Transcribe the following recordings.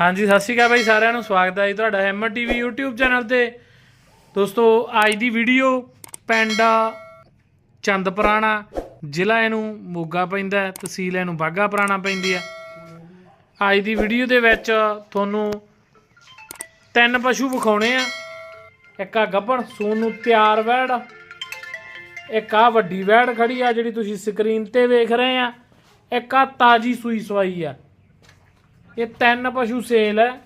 ਹਾਂਜੀ ਸਤਿ ਸ਼੍ਰੀ ਅਕਾਲ ਬਾਈ ਸਾਰਿਆਂ ਨੂੰ ਸਵਾਗਤ ਹੈ ਜੀ ਤੁਹਾਡਾ ਐਮਰ ਟੀਵੀ YouTube ਚੈਨਲ ਤੇ। ਦੋਸਤੋ ਅੱਜ ਦੀ ਵੀਡੀਓ ਪਿੰਡ ਚੰਦਪੁਰਾਣਾ ਜ਼ਿਲ੍ਹਾ ਇਹਨੂੰ ਮੋਗਾ ਪੈਂਦਾ ਹੈ, ਤਹਿਸੀਲ ਇਹਨੂੰ ਬਾਗਾ ਪੁਰਾਣਾ ਪੈਂਦੀ ਆ ਅੱਜ ਦੀ ਵੀਡੀਓ ਦੇ ਵਿੱਚ ਤੁਹਾਨੂੰ ਤਿੰਨ ਪਸ਼ੂ ਵਿਖਾਉਣੇ ਆ। ਇੱਕ ਆ ਗੱਭਣ ਸੂਣ ਨੂੰ ਤਿਆਰ ਵੈੜ ਇੱਕ ਆ ਵੱਡੀ ਵੈੜ ਖੜੀ ਆ ਜਿਹੜੀ ਤੁਸੀਂ ਸਕਰੀਨ ਤੇ ਵੇਖ ਰਹੇ ਆ। ਇੱਕ ਆ ਤਾਜੀ ਸੂਈ ਸਵਾਈ ਆ। ਇਹ ਤਿੰਨ ਪਸ਼ੂ ਸੇਲ ਹੈ।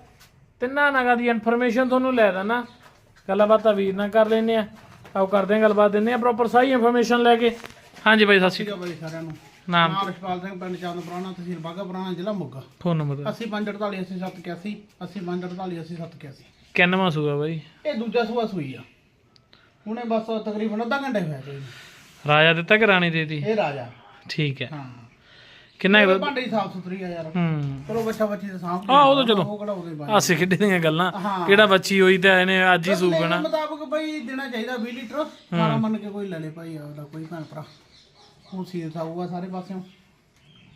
ਤਿੰਨਾਂ ਨਗਾਂ ਦੀ ਇਨਫੋਰਮੇਸ਼ਨ ਤੁਹਾਨੂੰ ਲੈ ਦੇਣਾ ਗੱਲਬਾਤ ਆ ਵੀਰ ਨਾਲ ਕਰ ਲੈਨੇ ਆ। ਆਓ ਕਰਦੇ ਹਾਂ ਗੱਲਬਾਤ ਦਿੰਦੇ ਆ ਪ੍ਰੋਪਰ ਸਾਰੀ ਇਨਫੋਰਮੇਸ਼ਨ ਲੈ ਕੇ। ਹਾਂਜੀ ਬਾਈ ਸਤਿ ਸ਼੍ਰੀ ਠੀਕ ਆ ਬਾਈ ਸਾਰਿਆਂ ਨੂੰ। ਅਕਾਲ। ਨਾਮ? ਨਾਮ ਰਸ਼ਪਾਲ ਸਿੰਘ ਪਿੰਡ ਚੰਦ ਪੁਰਾਣਾ ਤਹਿਸੀਲ ਬਾਗਾ ਪੁਰਾਣਾ ਜ਼ਿਲ੍ਹਾ ਮੋਗਾ। ਫੋਨ ਨੰਬਰ 8054 8781 8054 8781 ਕਿੰਨਵਾਂ ਸੂਆ ਬਾਈ? ਇਹ ਦੂਜਾ ਸੂਆ ਸੂਈ ਆ। ਹੁਣੇ ਬਸ ਤਕਰੀਬਨ ਅੱਧਾ ਘੰਟਾ ਹੀ ਹੋਇਆ ਕੋਈ। ਰਾਜਾ ਦਿੱਤਾ ਕਿ ਰਾਣੀ ਦੇਤੀ? ਇਹ ਰਾਜਾ। ਠੀਕ ਹੈ। ਹਾਂ। ਕਿੰਨਾ ਕੁ ਦੁੱਧ? ਭਾਂਡੇ ਦੀ ਸਾਫ਼ ਸੁਥਰੀ ਆ ਯਾਰ। ਹੂੰ। ਚਲੋ ਬੱਚਾ ਬੱਚੀ ਦੇ ਸਾਹਮਣੇ ਹਾਂ, ਉਹ ਤਾਂ ਚਲੋ। ਉਹ ਕਿਹੜਾ ਉਹਦੇ ਬਾਰੇ ਹਾਸੇ ਖੇਡੇ ਦੀਆਂ ਗੱਲਾਂ। ਹਾਂ। ਕਿਹੜਾ ਬੱਚੀ ਹੋਈ ਤਾਂ ਇਹਨੇ ਅੱਜ ਹੀ ਸੂਗਣਾ ਮੁਤਾਬਕ ਬਈ ਦੇਣਾ ਚਾਹੀਦਾ 20 ਲੀਟਰ। ਸਾਰਾ ਮੰਨ ਕੇ ਕੋਈ ਲੈ ਲੇ ਭਾਈ ਉਹਦਾ ਕੋਈ ਭੈਣ ਭਰਾ। ਹੁਣ ਸੀਲ ਸਾਊਗਾ ਸਾਰੇ ਪਾਸਿਓਂ।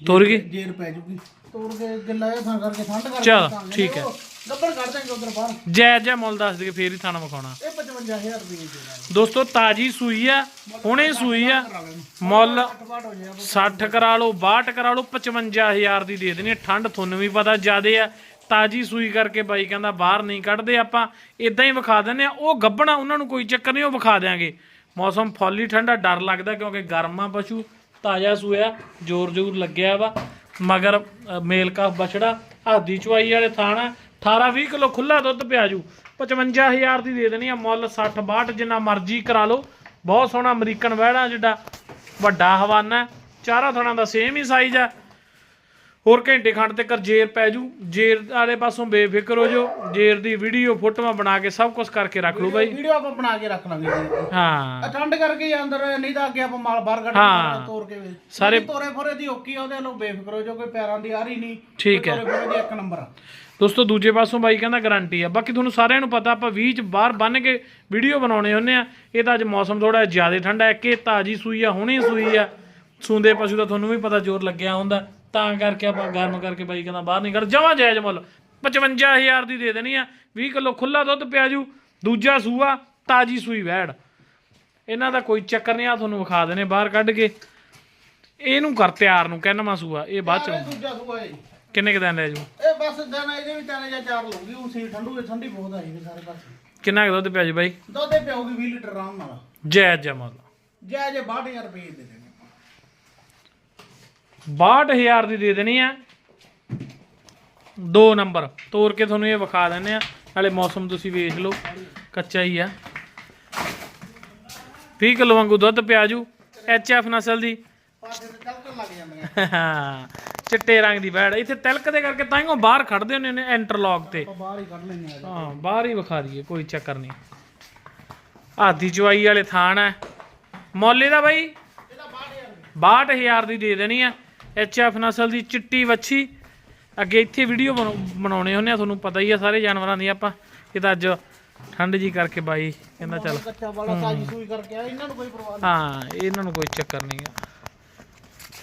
ਤੁਰ ਗਈ? ਜੇਰ ਪੈ ਜੂਗੀ। ਤੋੜ ਕੇ ਗਿੱਲਾ ਜਿਹਾ ਥਾਂ ਕਰਕੇ ਠੰਡ ਕਰਕੇ ਚੱਲ, ਰੱਖਾਂਗੇ। ਠੀਕ ਹੈ। ਗੱਬੜ ਕੱਢ ਦਾਂਗੇ ਉਧਰ ਬਾਹਰ। ਜੈ ਜੈ ਮੁੱਲ ਦੱਸ ਦੇ ਫੇਰ ਹੀ ਥਾਣਾ ਵਿਖਾਉਣਾ। ਇਹ 55000 ਰੁਪਏ ਦੇ ਦਾਂਗੇ ਦੋਸਤੋ ਤਾਜੀ ਸੂਈ ਆ ਹੁਣੇ ਸੂਈ ਆ। ਮੁੱਲ ਅਟਵਾਟ ਹੋ ਜਾਏਗਾ 60 ਕਰਾ ਲਓ 62 ਕਰਾ ਲਓ 55000 ਦੀ ਦੇ ਦੇਣੀ ਆ। ਠੰਡ ਤੁਹਾਨੂੰ ਵੀ ਪਤਾ ਜ਼ਿਆਦੇ ਆ। ਤਾਜੀ ਸੂਈ ਕਰਕੇ ਬਾਈ ਕਹਿੰਦਾ ਬਾਹਰ ਨਹੀਂ ਕੱਢਦੇ ਆਪਾਂ। ਇਦਾਂ ਹੀ ਵਿਖਾ ਦਿੰਦੇ ਆ। ਉਹ ਗੱਬਣਾ ਉਹਨਾਂ ਨੂੰ ਕੋਈ ਚੱਕਰ ਨਹੀਂ ਉਹ ਵਿਖਾ ਦਿਆਂਗੇ। ਮੌਸਮ ਫੌਲੀ ਠੰਡਾ ਡਰ ਲੱਗਦਾ ਕਿਉਂਕਿ ਗਰਮਾ ਪਸ਼ੂ। ਤਾਜ਼ਾ ਸੂਇਆ ਜ਼ੋਰ ਜ਼ੋਰ ਲੱਗਿਆ ਵਾ। ਮਗਰ ਮੇਲ ਕਾਫ ਬਛੜਾ ਆਦੀ ਚੁਆਈ ਵਾਲੇ ਥਾਣਾ 18 20 ਕਿਲੋ ਖੁੱਲਾ ਦੁੱਧ ਪਿਆ ਜੂ। 55000 ਦੀ ਦੇ ਦੇਣੀ ਆ, ਮੁੱਲ 60 62 ਜਿੰਨਾ ਮਰਜ਼ੀ ਕਰਾ ਲਓ। ਬਹੁਤ ਸੋਹਣਾ ਅਮਰੀਕਨ ਵਹਿੜਾ, ਜਿਹੜਾ ਵੱਡਾ ਹਵਾਨਾ ਹੈ। ਚਾਰਾਂ ਥਣਾਂ ਦਾ ਸੇਮ ਹੀ ਸਾਈਜ਼ ਆ ਹੋਰ ਘੰਟੇ ਖੰਡ ਤੇ ਕਰ ਜੇਰ ਪੈ ਜੂ ਜੇਰ ਵਾਲੇ ਪਾਸੋਂ ਬੇਫਿਕਰ ਹੋ ਜਾਓ ਜੇਰ ਦੀ ਵੀਡੀਓ ਫੋਟੋਆਂ ਬਣਾ ਕੇ ਸਭ ਕੁਝ ਕਰਕੇ ਰੱਖ ਲਓ ਬਾਈ। ਵੀਡੀਓ ਆਪਾਂ ਬਣਾ ਕੇ ਰੱਖ ਲਾਂਗੇ ਜੀ। ਹਾਂ। ਠੰਡ ਕਰਕੇ ਹੀ ਅੰਦਰ ਨਹੀਂ ਤਾਂ ਅੱਗੇ ਆਪਾਂ ਮਾਲ ਬਾਹਰ ਕੱਢ ਹਾਂ। ਕੇ ਤੋੜ ਕੇ ਸਾਰੇ- ਤੋਰੇ ਫੋਰੇ ਦੀ ਓਕੀ ਆ ਉਹਦੇ ਲੋ ਬੇਫਿਕਰ ਹੋ ਜੋ ਕੋਈ ਪੈਰਾਂ ਦੀ ਆ ਰਹੀ ਨਹੀਂ ਠੀਕ ਹੈ। ਤੋਰੇ ਫੋਰੇ ਦੀ ਇੱਕ ਨੰਬਰ ਆ। ਦੋਸਤੋ ਦੂਜੇ ਪਾਸੋਂ ਬਾਈ ਕਹਿੰਦਾ ਗਾਰੰਟੀ ਆ। ਬਾਕੀ ਤੁਹਾਨੂੰ ਸਾਰਿਆਂ ਨੂੰ ਪਤਾ ਆਪਾਂ 20 ਚ ਬਾਹਰ ਬੰਨ ਕੇ ਵੀਡੀਓ ਬਣਾਉਣੇ ਹੁੰਨੇ ਆ। ਇਹ ਤਾਂ ਅੱਜ ਮੌਸਮ ਥੋੜਾ ਜ਼ਿਆਦਾ ਠੰਡਾ ਹੈ ਕਿ ਤਾਜੀ ਸੂਈ ਆ ਹੁਣੇ ਸੂਈ ਆ। ਸੂੰਦੇ ਪਸ਼ੂ ਦਾ ਤੁਹਾਨੂੰ ਵੀ ਪਤਾ ਜ਼ੋਰ ਲੱਗਿਆ ਹੁੰਦਾ। ਤਾਂ ਕਰਕੇ ਆਪਾਂ ਗਰਮ ਕਰਕੇ ਬਾਈ ਕਹਿੰਦਾ ਬਾਹਰ ਨਹੀਂ ਕੱਢ ਜਮਾ ਜਾਇਜ਼ ਮੁੱਲ। 55000 ਦੀ ਦੇ ਦੇਣੀ ਆ 20 ਕਿਲੋ ਖੁੱਲਾ ਦੁੱਧ ਪਿਆ ਜੂ ਦੂਜਾ ਸੂਆ ਤਾਜੀ ਸੂਈ ਵੈੜ। ਇਹਨਾਂ ਦਾ ਕੋਈ ਚੱਕਰ ਨਹੀਂ ਆ ਤੁਹਾਨੂੰ ਵਿਖਾ ਦੇਣੇ ਬਾਹਰ ਕੱਢ ਕੇ। ਇਹਨੂੰ ਕਰ ਤਿਆਰ ਨੂੰ ਕਹਿਨਵਾ ਸੂਆ ਇਹ ਬਾਅਦ ਚ। ਦੂਜਾ ਸੂਆ ਇਹ ਕਿੰਨੇ ਕੁ ਦਿਨ ਲੈ ਜੂ? ਇਹ ਬਸ ਦਿਨ ਇਹਦੇ ਵੀ ਤਿੰਨ ਜਾਂ ਚਾਰ ਲਊਗੀ ਹੁਣ ਸੀ ਠੰਡੂ ਠੰਡੀ ਬਹੁਤ ਆਈ ਨੇ ਸਾਰੇ ਪਾਸੇ। ਕਿੰਨਾ ਕੁ ਦੁੱਧ ਪਿਆ ਜੀ ਬਾਈ? ਦੁੱਧ ਪਿਆਉਗੀ 20 ਲੀਟਰ ਆਰਾਮ ਨਾਲ। ਜਾਇਜ਼ ਜਮਾ ਜੈ ਜੇ 62000 ਰੁਪਏ ਦੇ ਦੇਣੇ। 62000 ਦੀ ਦੇ ਦੇਣੀ ਆ। ਦੋ ਨੰਬਰ ਤੋੜ ਕੇ ਤੁਹਾਨੂੰ ਇਹ ਵਿਖਾ ਦਿੰਨੇ ਆ। ਨਾਲੇ ਮੌਸਮ ਤੁਸੀਂ ਵੇਖ ਲਓ ਕੱਚਾ ਹੀ ਆ। 20 ਕਿਲੋ ਵਾਂਗੂ ਦੁੱਧ ਪਿਆ ਜੂ ਐਫ ਨਸਲ ਦੀ। ਹਾਂ, ਚਿੱਟੇ ਰੰਗ ਦੀ ਬੈੜ। ਇੱਥੇ ਤਿਲਕ ਦੇ ਕਰਕੇ ਤਾਂ ਹੀ ਉਹ ਬਾਹਰ ਖੜਦੇ ਹੁੰਦੇ ਨੇ ਇੰਟਰਲੌਕ ਤੇ। ਬਾਹਰ ਹੀ ਕੱਢ ਲੈਣੇ ਆ ਹਾਂ ਬਾਹਰ ਹੀ ਵਿਖਾ ਦਈਏ ਕੋਈ ਚੱਕਰ ਨਹੀਂ। ਆਦੀ ਚਵਾਈ ਵਾਲੇ ਥਾਣ ਹੈ ਮੌਲੇ ਦਾ ਬਾਈ? ਇਹਦਾ 62000 62000 ਦੀ ਦੇ ਦੇਣੀ ਆ। ਐਫ ਨਸਲ ਦੀ ਚਿੱਟੀ ਵੱਛੀ। ਅੱਗੇ ਇੱਥੇ ਵੀਡੀਓ ਬਣਾਉਣੇ ਹੁੰਦੇ ਆ ਤੁਹਾਨੂੰ ਪਤਾ ਹੀ ਆ ਸਾਰੇ ਜਾਨਵਰਾਂ ਦੀ ਆਪਾਂ। ਇਹ ਤਾਂ ਅੱਜ ਠੰਡ ਜੀ ਕਰਕੇ ਬਾਈ ਕਹਿੰਦਾ ਚੱਲ। ਕੱਚਾ ਵਾਲਾ ਤਾਜੀ ਸੂਈ ਕਰਕੇ ਆ ਇਹਨਾਂ ਨੂੰ ਕੋਈ ਪਰਵਾਹ ਨਹੀਂ। ਹਾਂ ਇਹਨਾਂ ਨੂੰ ਕੋਈ ਚੱਕਰ ਨਹੀਂ ਆ।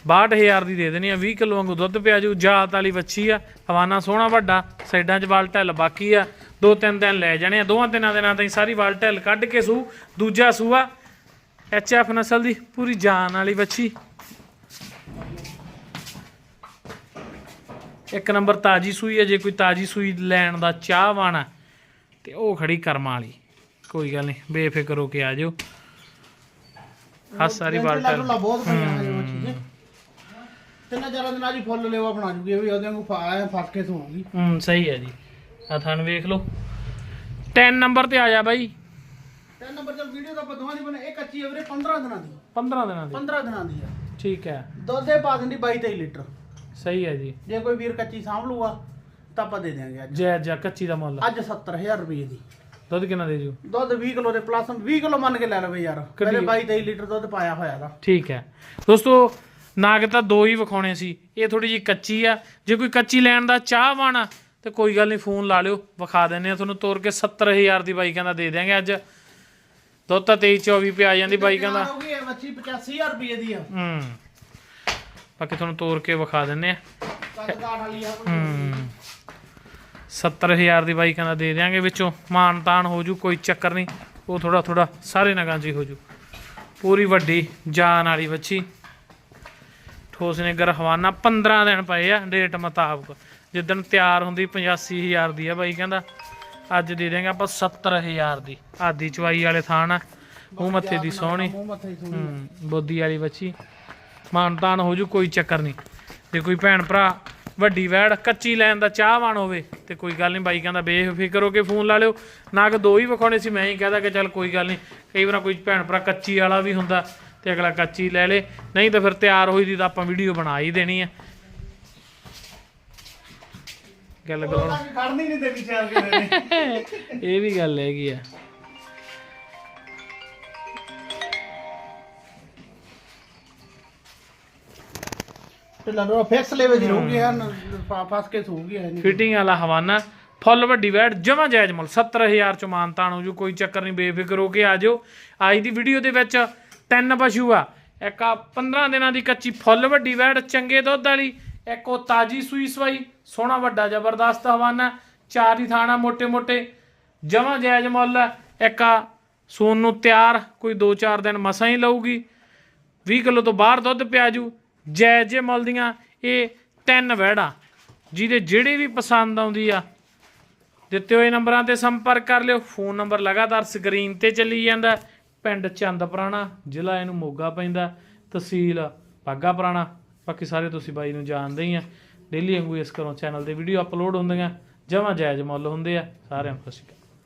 62000 ਦੀ ਦੇ ਦੇਣੀ ਆ 20 ਕਿਲੋ ਵਾਂਗੂ ਦੁੱਧ ਪਿਆ ਜੂ ਜਾਤ ਵਾਲੀ ਵੱਛੀ ਆ ਹਵਾਨਾ ਸੋਹਣਾ ਵੱਡਾ ਸਾਈਡਾਂ 'ਚ ਵਾਲ ਢਿੱਲ ਬਾਕੀ ਆ। ਦੋ ਤਿੰਨ ਦਿਨ ਲੈ ਜਾਣੇ ਆ ਦੋਵਾਂ ਤਿੰਨਾਂ ਦਿਨਾਂ ਤਾਈਂ ਸਾਰੀ ਵਾਲ ਢਿੱਲ ਕੱਢ ਕੇ ਸੂ ਦੂਜਾ ਸੂਆ। ਐਫ ਨਸਲ ਦੀ ਪੂਰੀ ਜਾਨ ਵਾਲੀ ਵੱਛੀ। ਇੱਕ ਨੰਬਰ ਤਾਜੀ ਸੂਈ ਹੈ ਜੇ ਕੋਈ ਤਾਜੀ ਸੂਈ ਲੈਣ ਦਾ ਚਾਹਵਾਨ ਆ ਤੇ ਉਹ ਖੜੀ ਕਰਮਾਂ ਵਾਲੀ। ਕੋਈ ਗੱਲ ਨਹੀਂ ਬੇਫਿਕਰ ਹੋ ਕੇ ਆ ਜਾਓ। ਹਾਂ ਸਾਰੀ ਵਾਲ ਢਿੱਲ ਲਾ ਬਹੁਤ ਪਈਆਂ ਨੇ ਉਹ ਚੀਜ਼ਾਂ ਤਿੰਨ ਚਾਰਾਂ ਦਿਨਾਂ ਦੀ ਫੁੱਲ ਲੇਵਾ ਬਣਾ ਜੂਗੀ ਇਹ ਵੀ ਉਹਦੇ ਨੂੰ ਫਾਇਆ ਫਸ ਕੇ ਸੋਊਗੀ ਹੂੰ ਸਹੀ ਹੈ ਜੀ। ਆ ਥਣ ਵੇਖ ਲਓ। 10 ਨੰਬਰ ਤੇ ਆ ਜਾ ਬਾਈ। ਤਿੰਨ ਨੰਬਰ ਤੇ ਵੀਡੀਓ ਦਾ ਆਪਾਂ ਦੋਵਾਂ ਦੀ ਬਣੇ ਇਹ ਕੱਚੀ ਹੈ ਵੀਰੇ 15 ਦਿਨਾਂ ਦੀ। 15 ਦਿਨਾਂ ਦੀ। 15 ਦਿਨਾਂ ਦੀ ਆ। ਠੀਕ ਹੈ। ਦੁੱਧ ਦੇ ਪਾ ਦਿੰਦੀ 22 23 ਲੀਟਰ। ਸਹੀ ਹੈ ਜੀ। ਜੇ ਕੋਈ ਵੀਰ ਕੱਚੀ ਸਾਂਭ ਲੂਗਾ ਤਾਂ ਆਪਾਂ ਦੇ ਦਿਆਂਗੇ ਅੱਜ। ਜੈ ਜੈ ਕੱਚੀ ਦਾ ਮੁੱਲ। ਅੱਜ 70000 ਰੁਪਏ ਦੀ। ਦੁੱਧ ਕਿੰਨਾ ਦੇ ਜੂ? ਦੁੱਧ 20 ਕਿਲੋ ਦੇ ਪਲੱਸ 20 ਕਿਲੋ ਮੰਨ ਕੇ ਲੈ ਲਵੇ ਯਾਰ। ਪਹਿਲੇ 22 23 ਲੀਟਰ ਦੁੱਧ ਪਾਇਆ ਹੋਇਆ ਦਾ ਠੀਕ ਹੈ। ਦੋਸਤੋ ਨਾਗ ਤਾਂ ਦੋ ਹੀ ਵਿਖਾਉਣੇ ਸੀ। ਇਹ ਥੋੜੀ ਜੀ ਕੱਚੀ ਆ। ਜੇ ਕੋਈ ਕੱਚੀ ਲੈਣ ਦਾ ਚਾਹਵਾਨ ਆ ਤੇ ਕੋਈ ਗੱਲ ਨਹੀਂ ਫੋਨ ਲਾ ਲਿਓ ਵਿਖਾ ਦਿੰਨੇ ਆ ਤੁਹਾਨੂੰ। ਤੋਰ ਕੇ 70000 ਦੀ ਬਾਈ ਕਹਿੰਦਾ ਦੇ ਦਿਆਂਗੇ ਅੱਜ। ਦੁੱਧ ਤਾਂ 23 24 ਪੇ ਆ ਜਾਂਦੀ ਬਾਈ ਕਹਿੰਦਾ। ਹੋ ਗਈ ਮੱਛੀ 85000 ਰੁਪਏ ਦੀ ਆ। ਹੂੰ। ਬਾਕੀ ਤੁਹਾਨੂੰ ਤੋਰ ਕੇ ਵਿਖਾ ਦਿੰਨੇ ਆ। ਹੂੰ। 70000 ਦੀ ਬਾਈ ਕਹਿੰਦਾ ਦੇ ਦਿਆਂਗੇ ਵਿੱਚੋਂ। ਮਾਨ ਤਾਨ ਹੋ ਜੂ ਕੋਈ ਚੱਕਰ ਨਹੀਂ। ਉਹ ਥੋੜਾ ਥੋੜਾ ਸਾਰੇ ਨਗਾਂ 'ਚ ਹੀ ਜੂ। ਪੂਰੀ ਵੱਡੀ ਜਾਨ ਵਾਲੀ ਬੱਚੀ ਠੋਸ ਨੇ ਗਰਹਵਾਨਾ 15 ਦਿਨ ਪਏ ਆ ਡੇਟ ਮੁਤਾਬਕ। ਜਿੱਦਣ ਤਿਆਰ ਹੁੰਦੀ 85000 ਦੀ ਆ ਬਾਈ ਕਹਿੰਦਾ। ਅੱਜ ਦੇ ਦੇਂਗੇ ਆਪਾਂ 70000 ਦੀ। ਆਦੀ ਚਵਾਈ ਵਾਲੇ ਥਾਣ ਆ ਮੂੰਹ ਮੱਥੇ ਦੀ ਸੋਹਣੀ। ਬੋਦੀ ਵਾਲੀ ਬੱਚੀ ਮਾਨਤਾਨ ਹੋ ਜੂ ਕੋਈ ਚੱਕਰ ਨਹੀਂ। ਜੇ ਕੋਈ ਭੈਣ ਭਰਾ ਵੱਡੀ ਵੈੜ ਕੱਚੀ ਲੈਣ ਦਾ ਚਾਹਵਾਨ ਹੋਵੇ ਤੇ ਕੋਈ ਗੱਲ ਨਹੀਂ ਬਾਈ ਕਹਿੰਦਾ ਬੇਫਿਕਰ ਹੋ ਕੇ ਫੋਨ ਲਾ ਲਿਓ। ਨਾ ਕਿ ਦੋ ਹੀ ਵਿਖਾਉਣੇ ਸੀ ਮੈਂ ਹੀ ਕਹਦਾ ਕਿ ਚੱਲ ਕੋਈ ਗੱਲ ਨਹੀਂ ਕਈ ਵਾਰ ਕੋਈ ਭੈਣ ਭਰਾ ਕੱਚੀ ਵਾਲਾ ਵੀ ਹੁੰਦਾ ਤੇ ਅਗਲਾ ਕੱਚੀ ਲੈ ਲੇ। ਨਹੀਂ ਤਾਂ ਫਿਰ ਤਿਆਰ ਹੋਈ ਦੀ ਤਾਂ ਆਪਾਂ ਵੀਡੀਓ ਬਣਾ ਹੀ ਦੇਣੀ ਆ। ਗੱਲ ਕਰੋ ਖੜਨੀ ਨਹੀਂ ਦੇਣੀ ਇਹ ਵੀ ਗੱਲ ਹੈਗੀ ਆ। ਤੇ ਲੱਗਦਾ ਫਿਕਸ ਲੈਵੇ ਦੀ ਰਹੂਗੀ ਹਨ ਫਸ ਕੇ ਸੂਗੀ ਹੈ ਫਿਟਿੰਗ ਵਾਲਾ ਹਵਾਨਾ ਫੁੱਲ ਵੱਡੀ ਵੈਟ ਜਮਾ ਜਾਇਜ਼ ਮੁੱਲ 70000 ਚ ਮਾਨਤਾ ਜੋ ਕੋਈ ਚੱਕਰ ਨਹੀਂ ਬੇਫਿਕਰ ਹੋ ਕੇ ਆ ਜਾਓ। ਅੱਜ ਦੀ ਵੀਡੀਓ ਦੇ ਵਿੱਚ ਤਿੰਨ ਪਸ਼ੂ ਆ। ਇੱਕ ਆ 15 ਦਿਨਾਂ ਦੀ ਕੱਚੀ ਫੁੱਲ ਵੱਡੀ ਵੈੜ ਚੰਗੇ ਦੁੱਧ ਵਾਲੀ ਇੱਕ ਉਹ ਤਾਜੀ ਸੂਈ ਸਵਾਈ ਸੋਹਣਾ ਵੱਡਾ ਜ਼ਬਰਦਸਤ ਹਵਾਨਾ ਚਾਰ ਹੀ ਥਾਣਾ ਮੋٹے-ਮੋٹے ਜਮਾ ਜਾਇਜ਼ ਮੁੱਲ ਇੱਕ ਆ ਸੂਨ ਨੂੰ ਤਿਆਰ ਕੋਈ 2-4 ਦਿਨ ਮਸਾਂ ਹੀ ਲਊਗੀ 20 ਕਿਲੋ ਤੋਂ ਬਾਹਰ ਦੁੱਧ ਪਿਆਜੂ ਜੂ ਜੈ ਮੁੱਲ ਦੀਆਂ ਇਹ ਤਿੰਨ ਵਹਿੜਾ, ਜਿਹਦੇ ਜਿਹੜੇ ਵੀ ਪਸੰਦ ਆਉਂਦੀ ਆ, ਦਿੱਤੇ ਹੋਏ ਨੰਬਰਾਂ ਤੇ ਸੰਪਰਕ ਕਰ ਲਿਓ। ਫੋਨ ਨੰਬਰ ਲਗਾਤਾਰ ਸਕਰੀਨ ਤੇ ਚੱਲੀ ਜਾਂਦਾ। ਪਿੰਡ ਚੰਦ ਪੁਰਾਣਾ, ਜ਼ਿਲ੍ਹਾ ਇਹਨੂੰ ਮੋਗਾ ਪੈਂਦਾ। ਤਹਿਸੀਲ ਬਾਗਾ ਪੁਰਾਣਾ। ਬਾਕੀ ਸਾਰੇ ਤੁਸੀਂ ਬਾਈ ਨੂੰ ਜਾਣਦੇ ਹੀ ਆ। ਡੇਲੀ ਵਾਂਗੂ ਇਸ ਕਰੋ ਚੈਨਲ ਤੇ ਵੀਡੀਓ ਅਪਲੋਡ ਹੁੰਦੀਆਂ। ਜਮਾਂ ਜਾਇਜ਼ ਮੁੱਲ ਹੁੰਦੇ ਆ। ਸਾਰਿਆਂ ਨੂੰ ਸਤਿ ਸ਼੍ਰੀ ਅਕਾਲ।